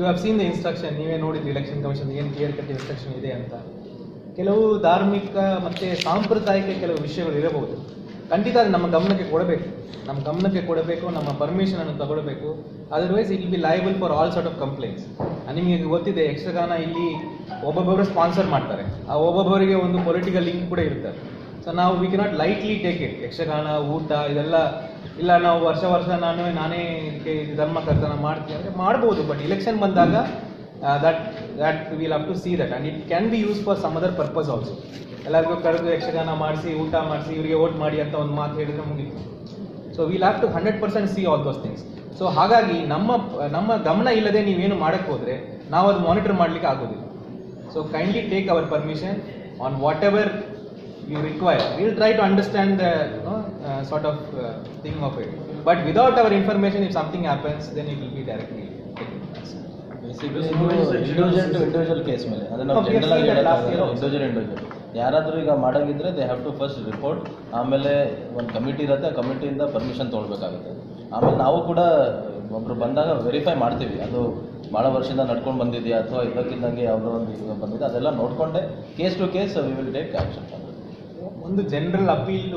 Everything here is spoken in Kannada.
ಹ್ಯಾವ್ ಸೀನ್ ದ ಇನ್ಸ್ಟ್ರಕ್ಷನ್ ನೀವೇ ನೋಡಿದ್ರಿ ಎಲೆಕ್ಷನ್ ಕಮಿಷನ್ ಏನು ಕ್ಲಿಯರ್ ಕಟ್ ಇನ್ಸ್ಟ್ರಕ್ಷನ್ ಇದೆ ಅಂತ. ಕೆಲವು ಧಾರ್ಮಿಕ ಮತ್ತು ಸಾಂಪ್ರದಾಯಿಕ ಕೆಲವು ವಿಷಯಗಳು ಇರಬಹುದು. ಖಂಡಿತ ಅದು ನಮ್ಮ ಗಮನಕ್ಕೆ ಕೊಡಬೇಕು. ನಮ್ಮ ಗಮನಕ್ಕೆ ಕೊಡಬೇಕು, ನಮ್ಮ ಪರ್ಮಿಷನ್ ಅನ್ನು ತಗೊಳ್ಬೇಕು. Otherwise ill be liable for all sort of complaints ನಿಮಗೆ ಗೊತ್ತಿದೆ, ಯಕ್ಷಗಾನ ಇಲ್ಲಿ ಒಬ್ಬೊಬ್ಬರು ಸ್ಪಾನ್ಸರ್ ಮಾಡ್ತಾರೆ. ಆ, ಒಬ್ಬೊಬ್ಬರಿಗೆ ಒಂದು ಪೊಲಿಟಿಕಲ್ ಲಿಂಕ್ ಕೂಡ ಇರ್ತಾರೆ ಸೊ ನಾವು we cannot lightly take it Yakshagana, ಊಟ, ಇದೆಲ್ಲ ಇಲ್ಲ, ನಾವು ವರ್ಷ ವರ್ಷ ನಾನು, ನಾನೇ ಧರ್ಮ ಕರ್ತನ ಮಾಡ್ತೀನಿ ಅಂದರೆ ಮಾಡ್ಬೋದು ಬಟ್ ಇಲೆಕ್ಷನ್ ಬಂದಾಗ that that will have to see that and it can be use for some other purpose also ಎಲ್ಲರಿಗೂ ಕರೆದು ಯಕ್ಷಗಾನ ಮಾಡಿಸಿ, ಊಟ ಮಾಡಿಸಿ, ಇವರಿಗೆ ವೋಟ್ ಮಾಡಿ ಅಂತ ಒಂದು ಮಾತು ಹೇಳಿದರೆ ಮುಗೀತು. So will have to hundred percent see all those things so ಹಾಗಾಗಿ ನಮ್ಮ ನಮ್ಮ ಗಮನ ಇಲ್ಲದೆ ನೀವೇನು ಮಾಡಕ್ಕೆ ಹೋದರೆ, ನಾವು ಅದು ಮಾನಿಟರ್ ಮಾಡಲಿಕ್ಕೆ ಆಗೋದಿಲ್ಲ. So kindly take our permission on whatever you require. We'll try to understand the you know, uh, sort of uh, thing of it. But without our information, if something happens, then it will be directly. Individual to individual case ಮೇಲೆ have ಜನರಲ್ ಆಗಿ. ಇಂಡಿವಿಜುವಲ್ ಇಂಡಿವಿಜುವಲ್ ಯಾರಾದರೂ ಈಗ ಮಾಡೋಂಗಿದ್ರೆ they have to first report ಆಮೇಲೆ ಒಂದು ಕಮಿಟಿ ಇರುತ್ತೆ ಆ ಕಮಿಟಿಯಿಂದ ಪರ್ಮಿಷನ್ ತೊಗೊಳ್ಬೇಕಾಗುತ್ತೆ ಆಮೇಲೆ ನಾವು ಕೂಡ ಒಬ್ರು ಬಂದಾಗ ವೆರಿಫೈ ಮಾಡ್ತೀವಿ ಅದು ಭಾಳ ವರ್ಷದಿಂದ ನಡ್ಕೊಂಡು ಬಂದಿದೆಯಾ ಅಥವಾ ಇದಕ್ಕಿದ್ದಂಗೆ ಯಾವುದೋ ಒಂದು ಇದು ಬಂದಿದೆ ಅದೆಲ್ಲ ನೋಡ್ಕೊಂಡೆ case to case we will take action ಒಂದು ಜನರಲ್ ಅಪೀಲ್